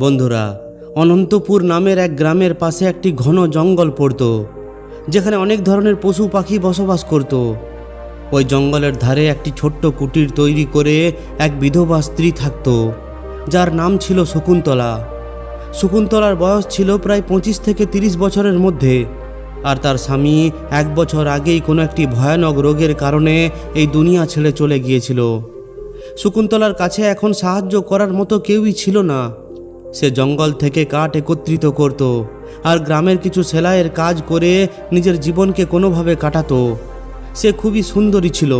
বন্ধুরা, অনন্তপুর নামের এক গ্রামের পাশে একটি ঘন জঙ্গল পড়ত, যেখানে অনেক ধরনের পশু পাখি বসবাস করত। ওই জঙ্গলের ধারে একটি ছোট্ট কুটির তৈরি করে এক বিধবা স্ত্রী থাকত, যার নাম ছিল শকুন্তলা। শকুন্তলার বয়স ছিল প্রায় পঁচিশ থেকে তিরিশ বছরের মধ্যে, আর তার স্বামী এক বছর আগেই কোনো একটি ভয়ানক রোগের কারণে এই দুনিয়া ছেড়ে চলে গিয়েছিল। শকুন্তলার কাছে এখন সাহায্য করার মতো কেউই ছিল না। সে জঙ্গল থেকে কাঠ একত্রিত করত আর গ্রামের কিছু সেলাইয়ের কাজ করে নিজের জীবনকে কোনোভাবে কাটাতো। সে খুবই সুন্দরী ছিল,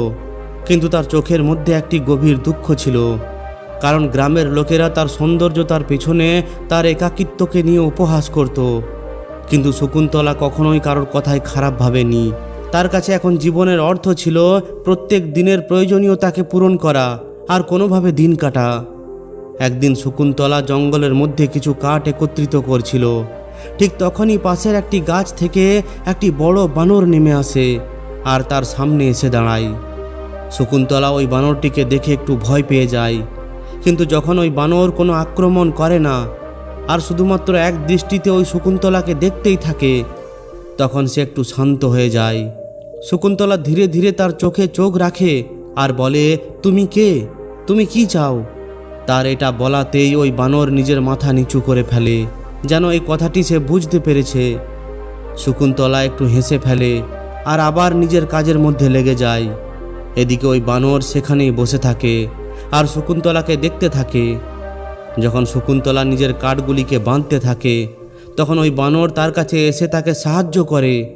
কিন্তু তার চোখের মধ্যে একটি গভীর দুঃখ ছিল, কারণ গ্রামের লোকেরা তার সৌন্দর্যতার পেছনে তার একাকিত্বকে নিয়ে উপহাস করত। কিন্তু শকুন্তলা কখনোই কারোর কথায় খারাপ ভাবেনি। তার কাছে এখন জীবনের অর্থ ছিল প্রত্যেক দিনের প্রয়োজনীয়তাকে পূরণ করা আর কোনোভাবে দিন কাটা। একদিন শকুন্তলা জঙ্গলের মধ্যে কিছু কাঠ একত্রিত করছিল। ঠিক তখনই পাশের একটি গাছ থেকে একটি বড় বানর নেমে আসে আর তার সামনে এসে দাঁড়ায়। শকুন্তলা ওই বানরটিকে দেখে একটু ভয় পেয়ে যায়। কিন্তু যখন ওই বানর কোনো আক্রমণ করে না, আর শুধুমাত্র এক দৃষ্টিতে ওই শকুন্তলাকে দেখতেই থাকে, তখন সে একটু শান্ত হয়ে যায়। শকুন্তলা ধীরে ধীরে তার চোখে চোখ রাখে আর বলে, তুমি কে? তুমি কি চাও? তার এটা বলাতেই ওই বানর নিজের মাথা নিচু করে ফেলে। যেন এই কথাটি সে বুঝতে পেরেছে। শকুন্তলা একটু হেসে ফেলে আর আবার নিজের কাজের মধ্যে লেগে যায়। এদিকে ওই বানর সেখানেই বসে থাকে আর শকুন্তলাকে দেখতে থাকে। যখন শকুন্তলা নিজের কাঠগুলিকে বাঁধতে থাকে, তখন ওই বানর তার কাছে এসে তাকে সাহায্য করে।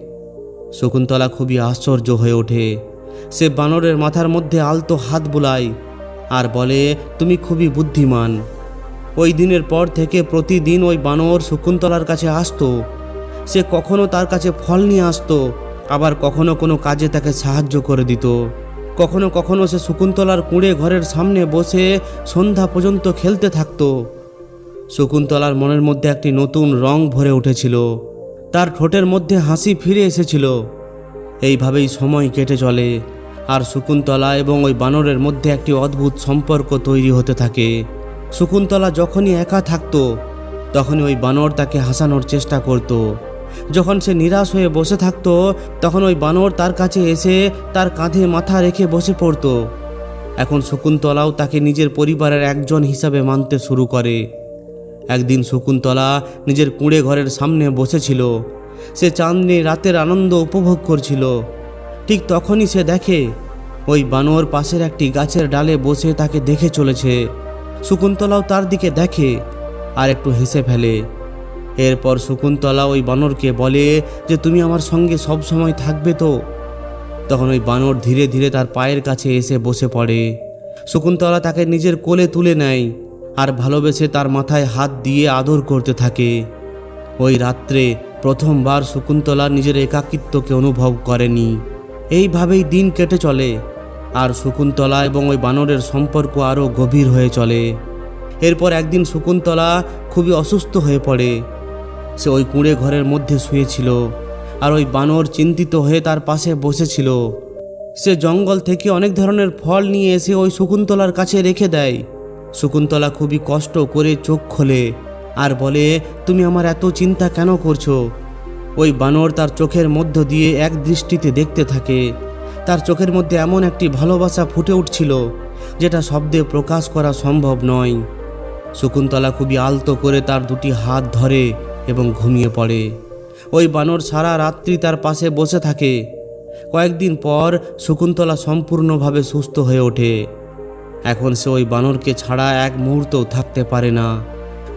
শকুন্তলা খুবই আশ্চর্য হয়ে ওঠে। সে বানরের মাথার মধ্যে আলতো হাত বুলায় আর বলে, তুমি খুবই বুদ্ধিমান। ওই দিনের পর থেকে প্রতিদিন ওই বানর শকুন্তলার কাছে আসতো। সে কখনো তার কাছে ফল নিয়ে আসতো, আবার কখনো কোনো কাজে তাকে সাহায্য করে দিত। কখনো কখনো সে শকুন্তলার কুঁড়ে ঘরের সামনে বসে সন্ধ্যা পর্যন্ত খেলতে থাকতো। শকুন্তলার মনের মধ্যে একটি নতুন রং ভরে উঠেছিল। তার ঠোঁটের মধ্যে হাসি ফিরে এসেছিল। এইভাবেই সময় কেটে চলে। আর শকুন্তলা এবং ওই বানরের মধ্যে একটি অদ্ভুত সম্পর্ক তৈরি হতে থাকে। শকুন্তলা যখনই একা থাকত, তখনই ওই বানর তাকে হাসানোর চেষ্টা করত। যখন সে নিরাশ হয়ে বসে থাকতো, তখন ওই বানর তার কাছে এসে তার কাঁধে মাথা রেখে বসে পড়ত। এখন শকুন্তলাও তাকে নিজের পরিবারের একজন হিসাবে মানতে শুরু করে। একদিন শকুন্তলা নিজের কুঁড়ে ঘরের সামনে বসেছিল। সে চাঁদনি রাতের আনন্দ উপভোগ করছিল। ঠিক তখনই সে দেখে, ওই বানর পাশের একটি গাছের ডালে বসে তাকে দেখে চলেছে। শকুন্তলাও তার দিকে দেখে আর একটু হেসে ফেলে। এরপর শকুন্তলা ওই বানরকে বলে যে, তুমি আমার সঙ্গে সব সময় থাকবে তো? তখন ওই বানর ধীরে ধীরে তার পায়ের কাছে এসে বসে পড়ে। শকুন্তলা তাকে নিজের কোলে তুলে নেয় আর ভালোবেসে তার মাথায় হাত দিয়ে আদর করতে থাকে। ওই রাত্রে প্রথমবার শকুন্তলা নিজের একাকিত্বকে অনুভব করেনি। এইভাবেই দিন কেটে চলে, আর শকুন্তলা এবং ওই বানরের সম্পর্ক আরও গভীর হয়ে চলে। এরপর একদিন শকুন্তলা খুবই অসুস্থ হয়ে পড়ে। সে ওই কুঁড়ে ঘরের মধ্যে শুয়েছিল, আর ওই বানর চিন্তিত হয়ে তার পাশে বসেছিল। সে জঙ্গল থেকে অনেক ধরনের ফল নিয়ে এসে ওই শকুন্তলার কাছে রেখে দেয়। শকুন্তলা খুবই কষ্ট করে চোখ খোলে, আর বলে, তুমি আমার এত চিন্তা কেন করছ? ওই বানর তার চোখের মধ্য দিয়ে এক দৃষ্টিতে দেখতে থাকে। তার চোখের মধ্যে এমন একটি ভালোবাসা ফুটে উঠছিল, যেটা শব্দে প্রকাশ করা সম্ভব নয়। শকুন্তলা খুবই আলতো করে তার দুটি হাত ধরে এবং ঘুমিয়ে পড়ে। ওই বানর সারা রাত্রি তার পাশে বসে থাকে। কয়েকদিন পর শকুন্তলা সম্পূর্ণভাবে সুস্থ হয়ে ওঠে। এখন সে ওই বানরকে ছাড়া এক মুহূর্তও থাকতে পারে না।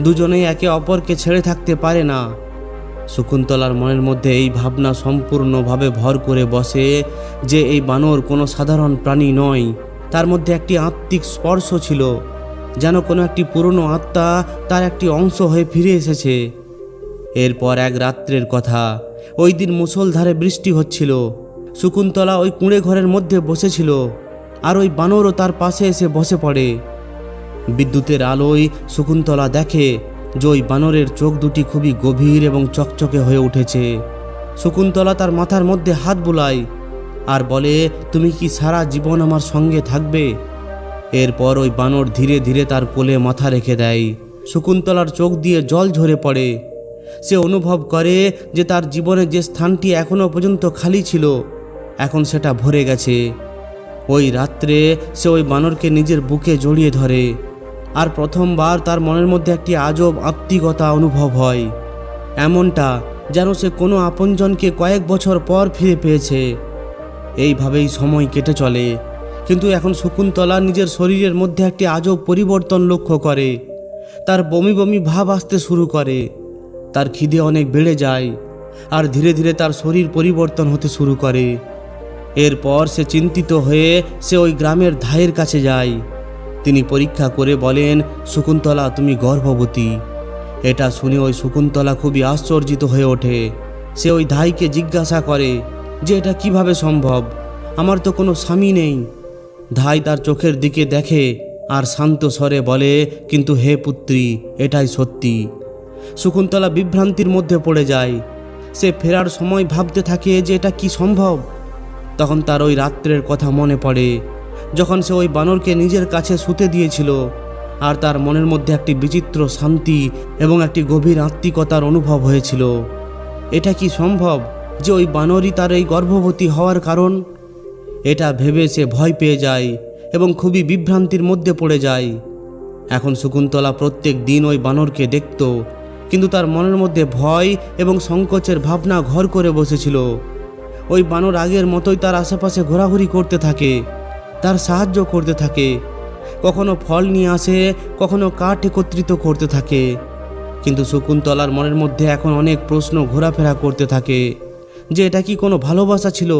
দুজনেই একে অপরকে ছেড়ে থাকতে পারে না। শকুন্তলার মনের মধ্যে এই ভাবনা সম্পূর্ণভাবে ভর করে বসে যে এই বানর কোনো সাধারণ প্রাণী নয়। তার মধ্যে একটি আত্মিক স্পর্শ ছিল, যেন কোনো একটি পুরনো আত্মা তার একটি অংশ হয়ে ফিরে এসেছে। এরপর এক রাত্রের কথা, ওই দিন মুষলধারে বৃষ্টি হচ্ছিল। শকুন্তলা ওই কুঁড়ে ঘরের মধ্যে বসেছিল, আর ওই বানরও তার পাশে এসে বসে পড়ে। বিদ্যুতের আলোয় শকুন্তলা দেখে যে ওই বানরের চোখ দুটি খুবই গভীর এবং চকচকে হয়ে উঠেছে। শকুন্তলা তার মাথার মধ্যে হাত বুলায় আর বলে, তুমি কি সারা জীবন আমার সঙ্গে থাকবে? এরপর ওই বানর ধীরে ধীরে তার কোলে মাথা রেখে দেয়। শকুন্তলার চোখ দিয়ে জল ঝরে পড়ে। সে অনুভব করে যে তার জীবনে যে স্থানটি এখনও পর্যন্ত খালি ছিল, এখন সেটা ভরে গেছে। ওই রাত্রে সে ওই বানরকে নিজের বুকে জড়িয়ে ধরে। আর প্রথমবার তার মনের মধ্যে একটি আজব আত্মিকতা অনুভব হয়। এমনটা যেন সে কোনো আপনজনকে কয়েক বছর পর ফিরে পেয়েছে। এইভাবেই সময় কেটে চলে। কিন্তু এখন শকুন্তলা নিজের শরীরের মধ্যে একটি আজব পরিবর্তন লক্ষ্য করে। তার বমি বমি ভাব আসতে শুরু করে। তার খিদে অনেক বেড়ে যায় আর ধীরে ধীরে তার শরীর পরিবর্তন হতে শুরু করে। এরপর সে চিন্তিত হয়ে সে ওই গ্রামের ধায়ের কাছে যায়। তিনি পরীক্ষা করে বলেন, শকুন্তলা, তুমি গর্ভবতী। এটা শুনে ওই শকুন্তলা খুবই আশ্চর্যিত হয়ে ওঠে। সে ওই ধাইকে জিজ্ঞাসা করে, যে এটা কীভাবে সম্ভব? আমার তো কোনো স্বামী নেই। ধাই তার চোখের দিকে দেখে আর শান্ত স্বরে বলে, কিন্তু হে পুত্রী, এটাই সত্যি। শকুন্তলা বিভ্রান্তির মধ্যে পড়ে যায়। সে ফেরার সময় ভাবতে থাকে যে এটা কি সম্ভব। তখন তার ওই রাত্রের কথা মনে পড়ে। যখন সে ওই বানরকে নিজের কাছে শুতে দিয়েছিল, আর তার মনের মধ্যে একটি বিচিত্র শান্তি এবং একটি গভীর আত্মিকতার অনুভব হয়েছিল। এটা কি সম্ভব যে ওই বানরই তার এই গর্ভবতী হওয়ার কারণ? এটা ভেবে সে ভয় পেয়ে যায় এবং খুবই বিভ্রান্তির মধ্যে পড়ে যায়। এখন শকুন্তলা প্রত্যেক দিন ওই বানরকে দেখত, কিন্তু তার মনের মধ্যে ভয় এবং সংকোচের ভাবনা ঘর করে বসেছিল। ওই বানর আগের মতোই তার আশেপাশে ঘোরাঘুরি করতে থাকে। তার সাহায্য করতে থাকে। কখনো ফল নিয়ে আসে, কখনো কাঠ একত্রিত করতে থাকে। কিন্তু শকুন্তলার মনের মধ্যে এখন অনেক প্রশ্ন ঘোরাফেরা করতে থাকে যে এটা কি কোনো ভালোবাসা ছিল,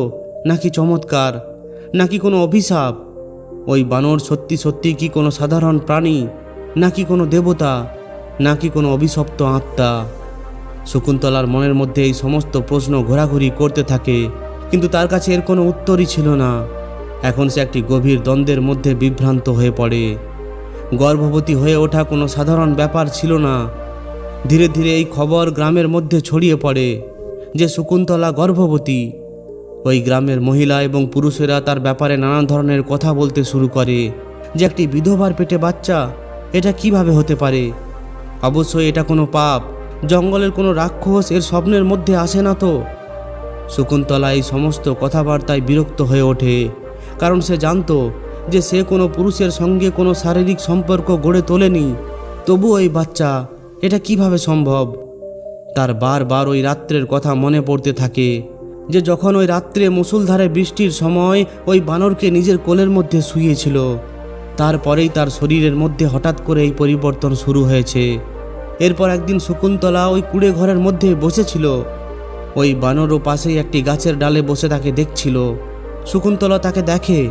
নাকি চমৎকার, নাকি কোনো অভিশাপ? ওই বানর সত্যি সত্যি কি কোনো সাধারণ প্রাণী, নাকি কোনো দেবতা, নাকি কোনো অভিশপ্ত আত্মা? শকুন্তলার মনের মধ্যে এই সমস্ত প্রশ্ন ঘোরাঘুরি করতে থাকে, কিন্তু তার কাছে এর কোনো উত্তরই ছিল না। এখন সে একটি গভীর দ্বন্দ্বের মধ্যে বিভ্রান্ত হয়ে পড়ে। গর্ভবতী হয়ে ওঠা কোনো সাধারণ ব্যাপার ছিল না। ধীরে ধীরে এই খবর গ্রামের মধ্যে ছড়িয়ে পড়ে যে শকুন্তলা গর্ভবতী। ওই গ্রামের মহিলা এবং পুরুষেরা তার ব্যাপারে নানা ধরনের কথা বলতে শুরু করে যে একটি বিধবার পেটে বাচ্চা, এটা কীভাবে হতে পারে? অবশ্যই এটা কোনো পাপ, জঙ্গলের কোনো রাক্ষস এর স্বপ্নের মধ্যে আসে না তো? শকুন্তলা এই সমস্ত কথাবার্তায় বিরক্ত হয়ে ওঠে। কারণ সে জানতো যে সে কোনো পুরুষের সঙ্গে কোনো শারীরিক সম্পর্ক গড়ে তোলেনি। তবু ওই বাচ্চা, এটা কীভাবে সম্ভব? তার বারবার ওই রাত্রের কথা মনে পড়তে থাকে যে যখন ওই রাত্রে মুসুলধারে বৃষ্টির সময় ওই বানরকে নিজের কোলের মধ্যে শুয়েছিল, তারপরেই তার শরীরের মধ্যে হঠাৎ করে এই পরিবর্তন শুরু হয়েছে। এরপর একদিন শকুন্তলা ওই কুড়ে ঘরের মধ্যে বসেছিল। ওই বানরও পাশেই একটি গাছের ডালে বসে তাকে দেখছিল। শকুন্তলা তাকে দেখে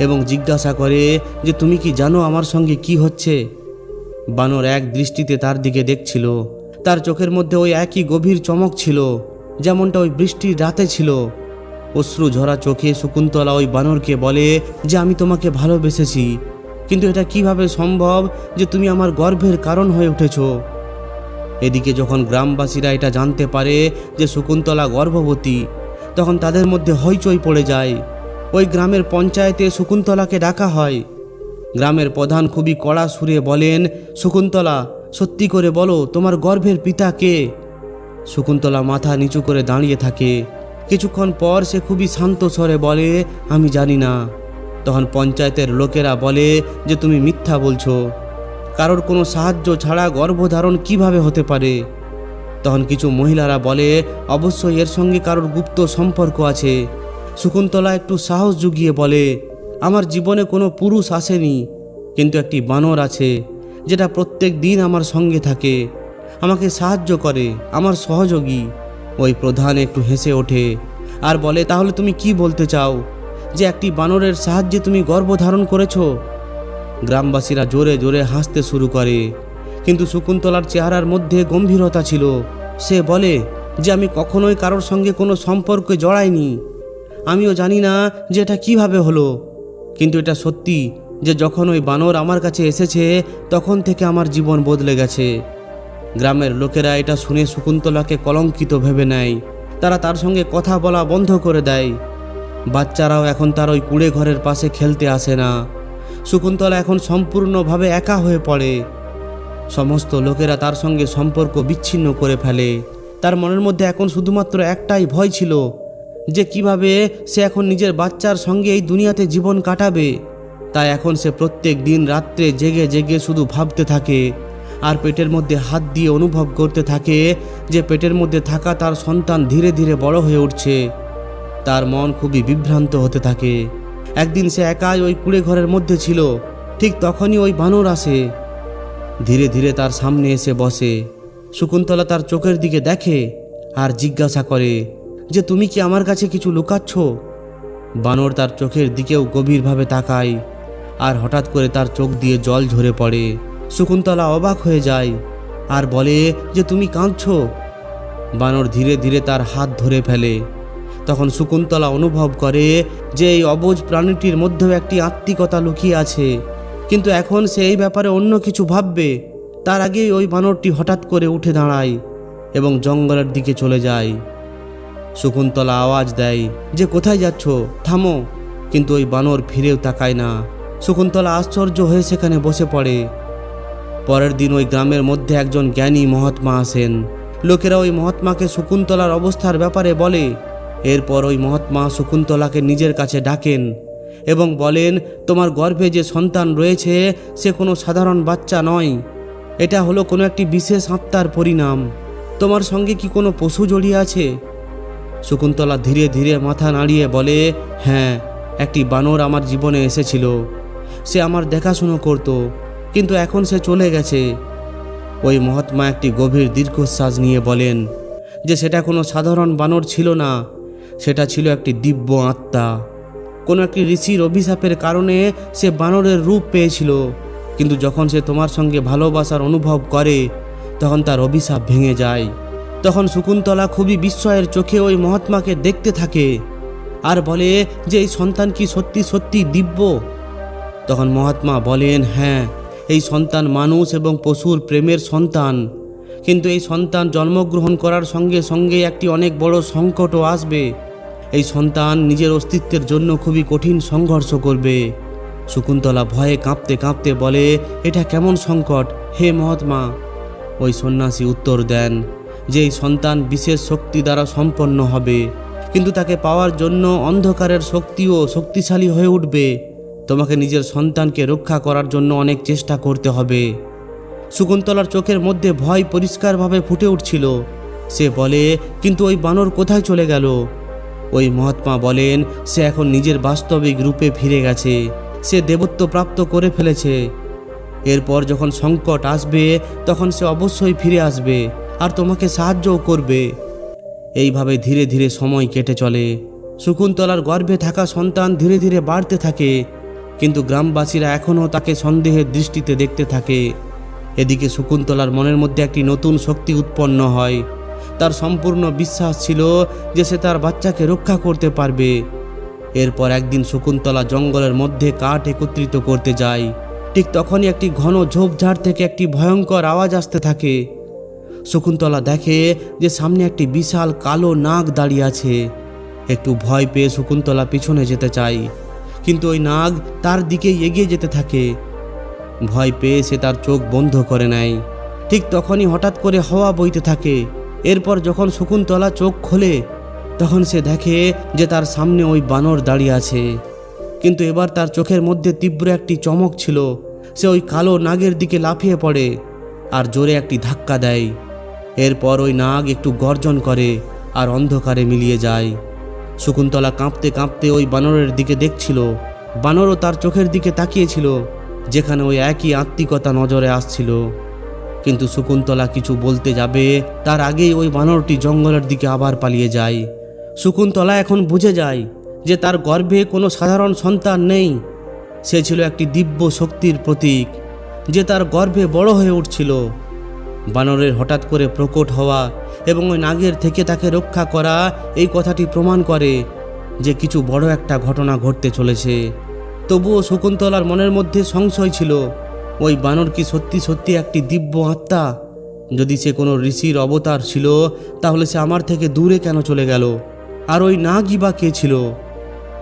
এবং জিজ্ঞাসা করে যে, তুমি কি জানো আমার সঙ্গে কি হচ্ছে? বানর এক দৃষ্টিতে তার দিকে দেখছিল। তার চোখের মধ্যে ওই একই গভীর চমক ছিল, যেমনটা ওই বৃষ্টির রাতে ছিল। অশ্রু ঝরা চোখে শকুন্তলা ওই বানরকে বলে যে, আমি তোমাকে ভালোবেসেছি, কিন্তু এটা কীভাবে সম্ভব যে তুমি আমার গর্ভের কারণ হয়ে উঠেছ? এদিকে যখন গ্রামবাসীরা এটা জানতে পারে যে, শকুন্তলা গর্ভবতী তখন তাদের মধ্যে হইচই পড়ে যায়। ওই গ্রামের পঞ্চায়েতে শকুন্তলাকে ডাকা হয়। গ্রামের প্রধান খুবই কড়া সুরে বলেন, শকুন্তলা, সত্যি করে বলো, তোমার গর্ভের পিতা কে? শকুন্তলা মাথা নিচু করে দাঁড়িয়ে থাকে। কিছুক্ষণ পর সে খুবই শান্ত স্বরে বলে, আমি জানি না। তখন পঞ্চায়েতের লোকেরা বলে যে, তুমি মিথ্যা বলছো। কারোর কোনো সাহায্য ছাড়া গর্ভধারণ কীভাবে হতে পারে? তখন কিছু মহিলারা বলে, অবশ্যই এর সঙ্গে কারোর গুপ্ত সম্পর্ক আছে। শকুন্তলা একটু সাহস জুগিয়ে বলে, আমার জীবনে কোনো পুরুষ আসেনি, কিন্তু একটি বানর আছে, যেটা প্রত্যেক দিন আমার সঙ্গে থাকে। আমাকে সাহায্য করে, আমার সহযোগী। ওই প্রধান একটু হেসে ওঠে, আর বলে, তাহলে তুমি কি বলতে চাও? যে একটি বানরের সাহায্যে তুমি গর্ভধারণ করেছ? গ্রামবাসীরা জোরে জোরে হাসতে শুরু করে। কিন্তু শকুন্তলার চেহারার মধ্যে গম্ভীরতা ছিল। সে বলে যে আমি কখনোই কারোর সঙ্গে কোনো সম্পর্কে জড়াইনি। আমিও জানি না যে এটা কীভাবে হলো। কিন্তু এটা সত্যি যে যখন ওই বানর আমার কাছে এসেছে, তখন থেকে আমার জীবন বদলে গেছে। গ্রামের লোকেরা এটা শুনে শকুন্তলাকে কলঙ্কিত ভেবে নেয়। তারা তার সঙ্গে কথা বলা বন্ধ করে দেয়। বাচ্চারাও এখন তার ওই কুড়ে ঘরের পাশে খেলতে আসে না। শকুন্তলা এখন সম্পূর্ণভাবে একা হয়ে পড়ে। সমস্ত লোকেরা তার সঙ্গে সম্পর্ক বিচ্ছিন্ন করে ফেলে। তার মনের মধ্যে এখন শুধুমাত্র একটাই ভয় ছিল যে কীভাবে সে এখন নিজের বাচ্চার সঙ্গে এই দুনিয়াতে জীবন কাটাবে। তাই এখন সে প্রত্যেক দিন রাত্রে জেগে জেগে শুধু ভাবতে থাকে আর পেটের মধ্যে হাত দিয়ে অনুভব করতে থাকে যে পেটের মধ্যে থাকা তার সন্তান ধীরে ধীরে বড় হয়ে উঠছে। তার মন খুবই বিভ্রান্ত হতে থাকে। একদিন সে একাই ওই কুড়ে ঘরের মধ্যে ছিল, ঠিক তখনই ওই বানর আসে। ধীরে ধীরে তার সামনে এসে বসে। শকুন্তলা তার চোখের দিকে দেখে আর জিজ্ঞাসা করে, যে তুমি কি আমার কাছে কিছু লুকাচ্ছ? বানর তার চোখের দিকেও গভীরভাবে তাকায় আর হঠাৎ করে তার চোখ দিয়ে জল ঝরে পড়ে। শকুন্তলা অবাক হয়ে যায় আর বলে, যে তুমি কাঁদছো? বানর ধীরে ধীরে তার হাত ধরে ফেলে। তখন শকুন্তলা অনুভব করে যে এই অবুজ প্রাণীটির মধ্যেও একটি আত্মিকতা লুকিয়ে আছে। কিন্তু এখন সে এই ব্যাপারে অন্য কিছু ভাববে। তার আগেই ওই বানরটি হঠাৎ করে উঠে দাঁড়ায় এবং জঙ্গলের দিকে চলে যায়। শকুন্তলা আওয়াজ দেয়, যে কোথায় যাচ্ছ? থামো। কিন্তু ওই বানর ফিরেও তাকায় না। শকুন্তলা আশ্চর্য হয়ে সেখানে বসে পড়ে। পরের দিন ওই গ্রামের মধ্যে একজন জ্ঞানী মহাত্মা আসেন। লোকেরা ওই মহাত্মাকে শকুন্তলার অবস্থার ব্যাপারে বলে। এরপর ওই মহাত্মা শকুন্তলাকে নিজের কাছে ডাকেন। এবং বলেন, তোমার গর্ভে যে সন্তান রয়েছে, সে কোনো সাধারণ বাচ্চা নয়। এটা হলো কোনো একটি বিশেষ আত্মার পরিণাম। তোমার সঙ্গে কি কোনো পশু জড়িয়ে আছে? শকুন্তলা ধীরে ধীরে মাথা নাড়িয়ে বলে হ্যাঁ একটি বানর আমার জীবনে এসেছিল। সে আমার দেখাশুনো করত, কিন্তু এখন সে চলে গেছে। ওই মহাত্মা একটি গভীর দীর্ঘশ্বাস নিয়ে বলেন, যে সেটা কোনো সাধারণ বানর ছিল না, সেটা ছিল একটি দিব্য আত্মা। কোনো একটি ঋষির অভিশাপের কারণে সে বানরের রূপ পেয়েছিল। কিন্তু যখন সে তোমার সঙ্গে ভালোবাসার অনুভব করে, তখন তার অভিশাপ ভেঙে যায়। তখন শকুন্তলা খুবই বিস্ময়ের চোখে ওই মহাত্মাকে দেখতে থাকে আর বলে যে এই সন্তান কি সত্যি সত্যি দিব্য? তখন মহাত্মা বলেন হ্যাঁ এই সন্তান মানুষ এবং পশুর প্রেমের সন্তান। কিন্তু এই সন্তান জন্মগ্রহণ করার সঙ্গে সঙ্গে একটি অনেক বড় সংকটও আসবে। এই সন্তান নিজের অস্তিত্বের জন্য খুবই কঠিন সংঘর্ষ করবে। শকুন্তলা ভয়ে কাঁপতে কাঁপতে বলে, এটা কেমন সংকট? হে মহাত্মা। ওই সন্ন্যাসী উত্তর দেন, যে এই সন্তান বিশেষ শক্তি দ্বারা সম্পন্ন হবে, কিন্তু তাকে পাওয়ার জন্য অন্ধকারের শক্তিও শক্তিশালী হয়ে উঠবে। তোমাকে নিজের সন্তানকে রক্ষা করার জন্য অনেক চেষ্টা করতে হবে। শকুন্তলার চোখের মধ্যে ভয় পরিষ্কারভাবে ফুটে উঠছিল। সে বলে, কিন্তু ওই বানর কোথায় চলে গেল? ওই মহাত্মা বলেন, সে এখন নিজের বাস্তবিক রূপে ফিরে গেছে। সে দেবত্ব প্রাপ্ত করে ফেলেছে। এরপর যখন সংকট আসবে, তখন সে অবশ্যই ফিরে আসবে আর তোমাকে সাহায্যও করবে। এইভাবে ধীরে ধীরে সময় কেটে চলে। শকুন্তলার গর্ভে থাকা সন্তান ধীরে ধীরে বাড়তে থাকে, কিন্তু গ্রামবাসীরা এখনও তাকে সন্দেহের দৃষ্টিতে দেখতে থাকে। এদিকে শকুন্তলার মনের মধ্যে একটি নতুন শক্তি উৎপন্ন হয়। তার সম্পূর্ণ বিশ্বাস ছিল যে সে তার বাচ্চাকে রক্ষা করতে পারবে। এরপর একদিন শকুন্তলা জঙ্গলের মধ্যে কাঠ একত্রিত করতে যায়। ঠিক তখনই একটি ঘন ঝোপঝাড় থেকে একটি ভয়ঙ্কর আওয়াজ আসতে থাকে। শকুন্তলা দেখে যে সামনে একটি বিশাল কালো নাগ দাঁড়িয়ে আছে। একটু ভয় পেয়ে শকুন্তলা পিছনে যেতে চায়, কিন্তু ওই নাগ তার দিকেই এগিয়ে যেতে থাকে। ভয় পেয়ে সে তার চোখ বন্ধ করে নেয়। ঠিক তখনই হঠাৎ করে হাওয়া বইতে থাকে। এরপর যখন শকুন্তলা চোখ খোলে, তখন সে দেখে যে তার সামনে ওই বানর দাঁড়িয়ে আছে। কিন্তু এবার তার চোখের মধ্যে তীব্র একটি চমক ছিল। সে ওই কালো নাগের দিকে লাফিয়ে পড়ে আর জোরে একটি ধাক্কা দেয়। এরপর ওই নাগ একটু গর্জন করে আর অন্ধকারে মিলিয়ে যায়। শকুন্তলা কাঁপতে কাঁপতে ওই বানরের দিকে দেখছিল। বানরও তার চোখের দিকে তাকিয়েছিল, যেখানে ওই একই আত্মিকতা নজরে আসছিল। কিন্তু শকুন্তলা কিছু বলতে যাবে, তার আগেই ওই বানরটি জঙ্গলের দিকে আবার পালিয়ে যায়। শকুন্তলা এখন বুঝে যায় যে তার গর্ভে কোনো সাধারণ সন্তান নেই। সে ছিল একটি দিব্য শক্তির প্রতীক, যে তার গর্ভে বড় হয়ে উঠছিল। বানরের হঠাৎ করে প্রকট হওয়া এবং ওই নাগের থেকে তাকে রক্ষা করা, এই কথাটি প্রমাণ করে যে কিছু বড় একটা ঘটনা ঘটতে চলেছে। তবুও শকুন্তলার মনের মধ্যে সংশয় ছিল। ওই বানর কি সত্যি সত্যি একটি দিব্য আত্মা? যদি সে কোনো ঋষির অবতার ছিল, তাহলে সে আমার থেকে দূরে কেন চলে গেল? আর ওই নাগই বা কে ছিল?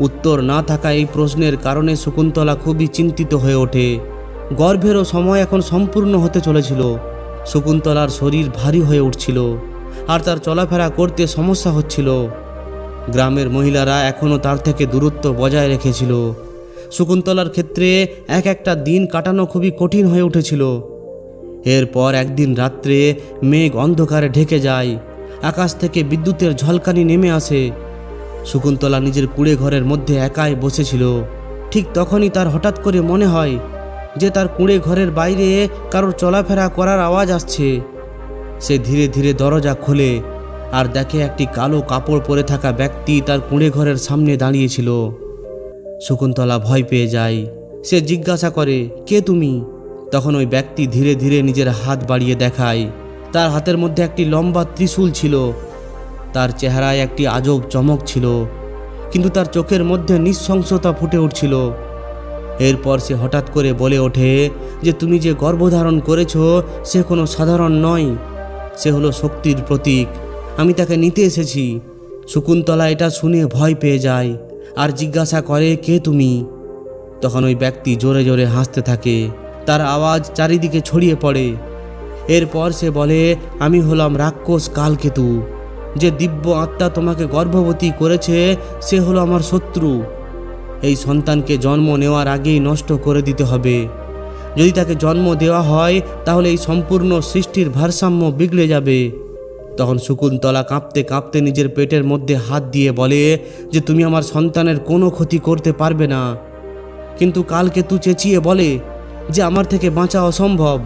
উত্তর না থাকা এই প্রশ্নের কারণে শকুন্তলা খুবই চিন্তিত হয়ে ওঠে। গর্ভেরও সময় এখন সম্পূর্ণ হতে চলেছিল। শকুন্তলার শরীর ভারী হয়ে উঠছিল, আর তার চলাফেরা করতে সমস্যা হচ্ছিল। গ্রামের মহিলারা এখনও তার থেকে দূরত্ব বজায় রেখেছিল। শকুন্তলার ক্ষেত্রে এক একটা দিন কাটানো খুবই কঠিন হয়ে উঠেছিল। এরপর একদিন রাত্রে মেঘ অন্ধকারে ঢেকে যায়। আকাশ থেকে বিদ্যুতের ঝলকানি নেমে আসে। শকুন্তলা নিজের কুড়ে ঘরের মধ্যে একাই বসেছিল। ঠিক তখনই তার হঠাৎ করে মনে হয় যে তার কুড়ে ঘরের বাইরে কারোর চলাফেরা করার আওয়াজ আসছে। সে ধীরে ধীরে দরজা খোলে আর দেখে একটি কালো কাপড় পরে থাকা ব্যক্তি তার কুঁড়ে ঘরের সামনে দাঁড়িয়েছিল শকুন্তলা ভয় পেয়ে যায়। সে জিজ্ঞাসা করে, কে তুমি? তখন ওই ব্যক্তি ধীরে ধীরে নিজের হাত বাড়িয়ে দেখায়। তার হাতের মধ্যে একটি লম্বা ত্রিশূল ছিল। তার চেহারায় একটি আজব চমক ছিল। কিন্তু তার চোখের মধ্যে নিঃশংসতা ফুটে উঠছিল। এরপর সে হঠাৎ করে বলে ওঠে যে, তুমি যে গর্ভধারণ করেছ, সে কোনো সাধারণ নয়। সে হলো শক্তির প্রতীক। আমি তাকে নিতে এসেছি। শকুন্তলা এটা শুনে ভয় পেয়ে যায়। আর জিজ্ঞাসা করে, কে তুমি? তখন ওই ব্যক্তি জোরে জোরে হাসতে থাকে। তার আওয়াজ চারিদিকে ছড়িয়ে পড়ে। এরপর সে বলে, আমি হলাম রাক্ষস কালকেতু। যে দিব্য আত্মা তোমাকে গর্ভবতী করেছে, সে হলো আমার শত্রু। এই সন্তানকে জন্ম নেওয়ার আগেই নষ্ট করে দিতে হবে। যদি তাকে জন্ম দেওয়া হয়, তাহলে এই সম্পূর্ণ সৃষ্টির ভারসাম্য বিগড়ে যাবে। তখন শকুন্তলা কাঁপতে কাঁপতে নিজের পেটের মধ্যে হাত দিয়ে বলে যে, তুমি আমার সন্তানের কোনো ক্ষতি করতে পারবে না। কিন্তু কালকেতু চেঁচিয়ে বলে যে, আমার থেকে বাঁচা অসম্ভব।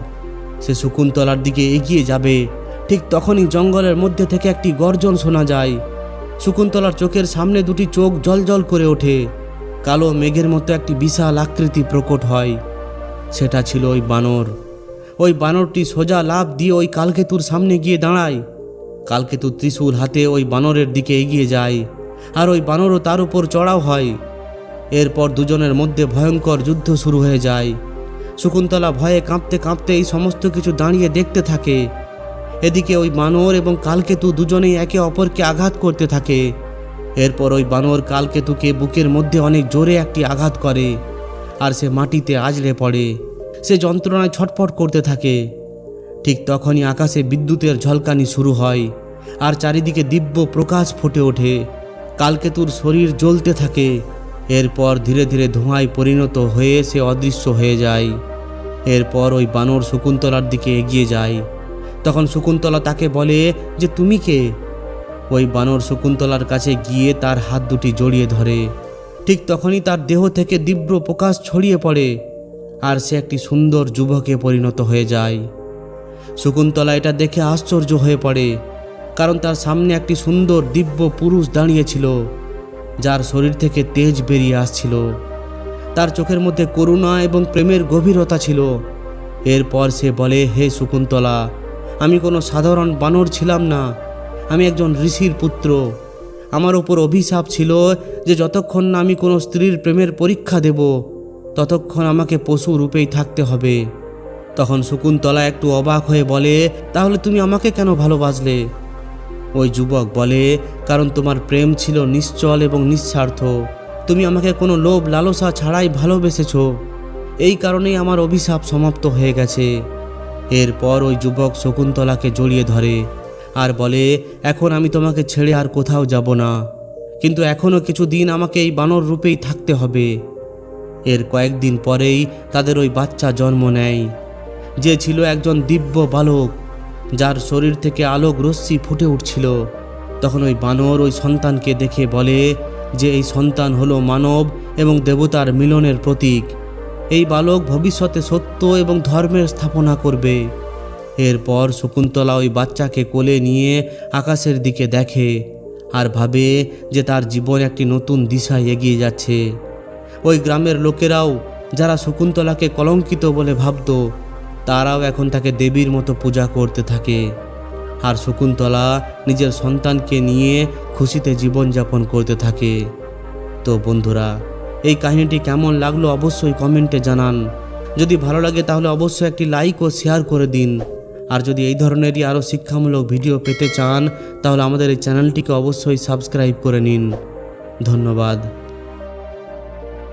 সে শকুন্তলার দিকে এগিয়ে যাবে। ঠিক তখনই জঙ্গলের মধ্যে থেকে একটি গর্জন শোনা যায়। শকুন্তলার চোখের সামনে দুটি চোখ জলজল করে ওঠে। কালো মেঘের মতো একটি বিশাল আকৃতি প্রকট হয়। সেটা ছিল ওই বানর। ওই বানরটি সোজা লাভ দিয়ে ওই কালকেতুর সামনে গিয়ে দাঁড়ায়। কালকেতু ত্রিশূল হাতে ওই বানরের দিকে এগিয়ে যায়, আর ওই বানরও তার উপর চড়াও হয়। এরপর দুজনের মধ্যে ভয়ঙ্কর যুদ্ধ শুরু হয়ে যায়। শকুন্তলা ভয়ে কাঁপতে কাঁপতে এই সমস্ত কিছু দাঁড়িয়ে দেখতে থাকে। এদিকে ওই বানর এবং কালকেতু দুজনেই একে অপরকে আঘাত করতে থাকে। এরপর ওই বানর কালকেতুকে বুকের মধ্যে অনেক জোরে একটি আঘাত করে, আর সে মাটিতে আজলে পড়ে। সে যন্ত্রণায় ছটফট করতে থাকে। ঠিক তখনই আকাশে বিদ্যুতের ঝলকানি শুরু হয়, আর চারিদিকে দিব্য প্রকাশ ফুটে ওঠে। কালকেতুর শরীর জ্বলতে থাকে, এরপর ধীরে ধীরে ধোঁয়ায় পরিণত হয়ে সে অদৃশ্য হয়ে যায়। এরপর ওই বানর শকুন্তলার দিকে এগিয়ে যায়। তখন শকুন্তলা তাকে বলে, যে তুমি কে? ওই বানর শকুন্তলার কাছে গিয়ে তার হাত দুটি জড়িয়ে ধরে। ঠিক তখনই তার দেহ থেকে দিব্য প্রকাশ ছড়িয়ে পড়ে, আর সে একটি সুন্দর যুবকে পরিণত হয়ে যায়। শকুন্তলা এটা দেখে আশ্চর্য হয়ে পড়ে, কারণ তার সামনে একটি সুন্দর দিব্য পুরুষ দাঁড়িয়েছিল যার শরীর থেকে তেজ বেরিয়ে আসছিল। তার চোখের মধ্যে করুণা এবং প্রেমের গভীরতা ছিল। এরপর সে বলে, হে শকুন্তলা, আমি কোনো সাধারণ বানর ছিলাম না। আমি একজন ঋষির পুত্র। আমার ওপর অভিশাপ ছিল যে যতক্ষণ না আমি কোনো স্ত্রীর প্রেমের পরীক্ষা দেব, ততক্ষণ আমাকে পশু রূপেই থাকতে হবে। তখন শকুন্তলা একটু অবাক হয়ে বলে, তাহলে তুমি আমাকে কেন ভালোবাসলে? ওই যুবক বলে, কারণ তোমার প্রেম ছিল নিশ্চল এবং নিঃস্বার্থ। তুমি আমাকে কোনো লোভ লালসা ছাড়াই ভালোবেসেছো। এই কারণেই আমার অভিশাপ সমাপ্ত হয়ে গেছে। এরপর ওই যুবক শকুন্তলাকে জড়িয়ে ধরে আর বলে, এখন আমি তোমাকে ছেড়ে আর কোথাও যাব না। কিন্তু এখনও কিছু দিন আমাকে এই বানর রূপেই থাকতে হবে। এর কয়েকদিন পরেই তাদের ওই বাচ্চা জন্ম নেয়। যে ছিল একজন দিব্য বালক, যার শরীর থেকে আলোক রশ্মি ফুটে উঠছিল। তখন ওই বানর ওই সন্তানকে দেখে বলে যে এই সন্তান হলো মানব এবং দেবতার মিলনের প্রতীক। এই বালক ভবিষ্যতে সত্য এবং ধর্মের স্থাপনা করবে। এরপর শকুন্তলা ওই বাচ্চাকে কোলে নিয়ে আকাশের দিকে দেখে আর ভাবে যে তার জীবন একটি নতুন দিশায় এগিয়ে যাচ্ছে। ওই গ্রামের লোকেরাও যারা শকুন্তলাকে কলঙ্কিত বলে ভাবত তারাও এখন তাকে দেবীর মতো পূজা করতে থাকে। আর শকুন্তলা নিজের সন্তানকে নিয়ে খুশিতে জীবনযাপন করতে থাকে। তো বন্ধুরা, এই কাহিনীটি কেমন লাগল অবশ্যই কমেন্টে জানান। যদি ভালো লাগে তাহলে অবশ্যই একটি লাইক ও শেয়ার করে দিন। আর যদি এই ধরনেরই আরও শিক্ষামূলক ভিডিও পেতে চান, তাহলে আমাদের এই চ্যানেলটিকে অবশ্যই সাবস্ক্রাইব করে নিন। ধন্যবাদ।